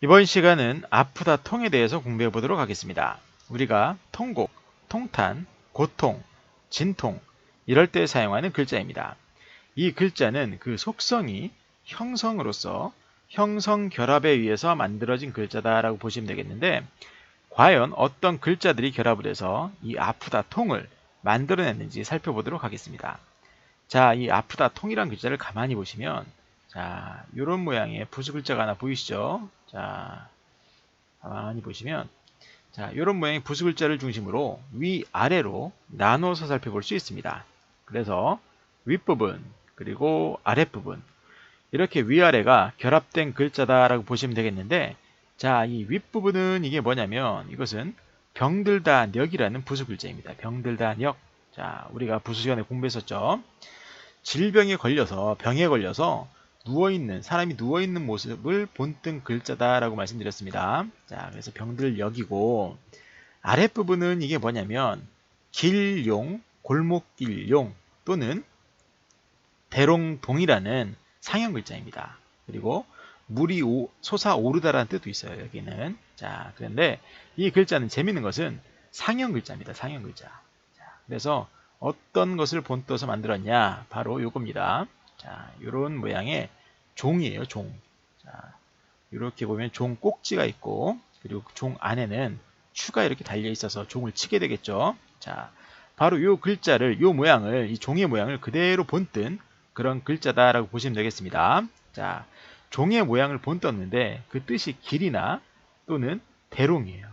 이번 시간은 아프다 통에 대해서 공부해 보도록 하겠습니다. 우리가 통곡, 통탄, 고통, 진통 이럴 때 사용하는 글자입니다. 이 글자는 그 속성이 형성으로서 형성 결합에 의해서 만들어진 글자다라고 보시면 되겠는데 과연 어떤 글자들이 결합을 해서 이 아프다 통을 만들어냈는지 살펴보도록 하겠습니다. 자, 이 아프다 통이란 글자를 가만히 보시면 자, 이런 모양의 부수 글자가 하나 보이시죠? 자, 가만히 보시면 자, 이런 모양의 부수 글자를 중심으로 위아래로 나눠서 살펴볼 수 있습니다. 그래서 윗부분 그리고 아랫부분 이렇게 위아래가 결합된 글자다라고 보시면 되겠는데 자, 이 윗부분은 이게 뭐냐면 이것은 병들다 력이라는 부수 글자입니다. 병들다 력. 자, 우리가 부수 시간에 공부했었죠. 질병에 걸려서 병에 걸려서 누워있는 사람이 누워있는 모습을 본뜬 글자다라고 말씀드렸습니다. 자, 그래서 병들 역이고 아랫부분은 이게 뭐냐면 길용, 골목길용 또는 대롱동이라는 상형 글자입니다. 그리고 물이 오, 솟아오르다라는 뜻도 있어요. 여기는. 자, 그런데 이 글자는 재밌는 것은 상형 글자입니다. 상형 글자. 자, 그래서 어떤 것을 본떠서 만들었냐? 바로 요겁니다. 자, 이런 모양의 종이에요, 종. 자, 이렇게 보면 종 꼭지가 있고, 그리고 종 안에는 추가 이렇게 달려 있어서 종을 치게 되겠죠. 자, 바로 이 글자를, 이 모양을, 이 종의 모양을 그대로 본뜬 그런 글자다라고 보시면 되겠습니다. 자, 종의 모양을 본떴는데 그 뜻이 길이나 또는 대롱이에요.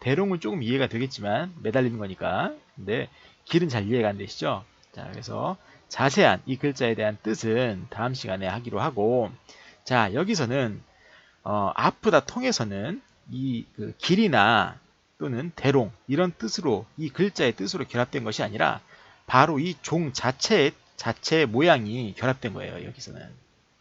대롱은 조금 이해가 되겠지만 매달리는 거니까. 근데 길은 잘 이해가 안 되시죠? 자, 그래서 자세한 이 글자에 대한 뜻은 다음 시간에 하기로 하고 자 여기서는 어, 아프다 통해서는 이 그 길이나 또는 대롱 이런 뜻으로 이 글자의 뜻으로 결합된 것이 아니라 바로 이 종 자체의 자체의 모양이 결합된 거예요 여기서는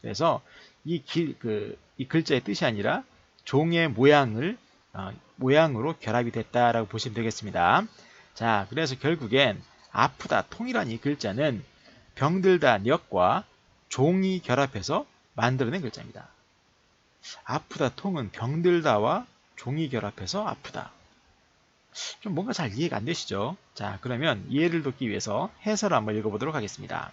그래서 이 길 그 이 글자의 뜻이 아니라 종의 모양을 어, 모양으로 결합이 됐다라고 보시면 되겠습니다. 자, 그래서 결국엔 아프다 통이란 이 글자는 병들다 력과 종이 결합해서 만들어낸 글자입니다. 아프다 통은 병들다와 종이 결합해서 아프다. 좀 뭔가 잘 이해가 안 되시죠? 자, 그러면 이해를 돕기 위해서 해설을 한번 읽어보도록 하겠습니다.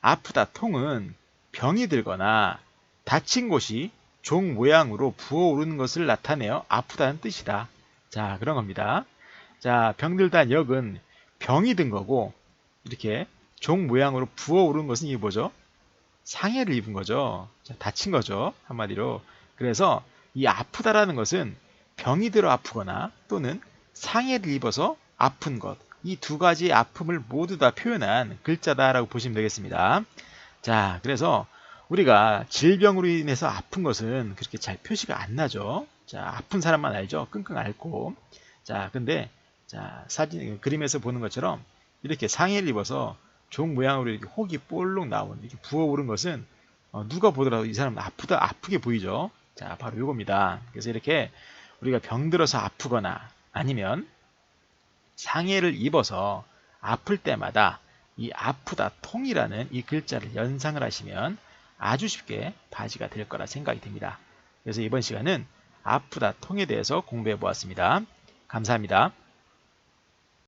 아프다 통은 병이 들거나 다친 곳이 종 모양으로 부어오르는 것을 나타내어 아프다는 뜻이다. 자, 그런 겁니다. 자, 병들다 역은 병이 든 거고, 이렇게 종 모양으로 부어오른 것은 이게 뭐죠? 상해를 입은 거죠. 다친 거죠. 한마디로. 그래서 이 아프다라는 것은 병이 들어 아프거나 또는 상해를 입어서 아픈 것. 이 두 가지의 아픔을 모두 다 표현한 글자다라고 보시면 되겠습니다. 자, 그래서 우리가 질병으로 인해서 아픈 것은 그렇게 잘 표시가 안 나죠. 자, 아픈 사람만 알죠. 끙끙 앓고. 자, 근데 자, 사진 그림에서 보는 것처럼 이렇게 상해를 입어서 종 모양으로 이렇게 혹이 볼록 나온 이렇게 부어오른 것은 어, 누가 보더라도 이 사람은 아프다 아프게 보이죠. 자 바로 이겁니다. 그래서 이렇게 우리가 병들어서 아프거나 아니면 상해를 입어서 아플 때마다 이 아프다 통이라는 이 글자를 연상을 하시면 아주 쉽게 바지가 될 거라 생각이 됩니다. 그래서 이번 시간은 아프다 통에 대해서 공부해 보았습니다. 감사합니다.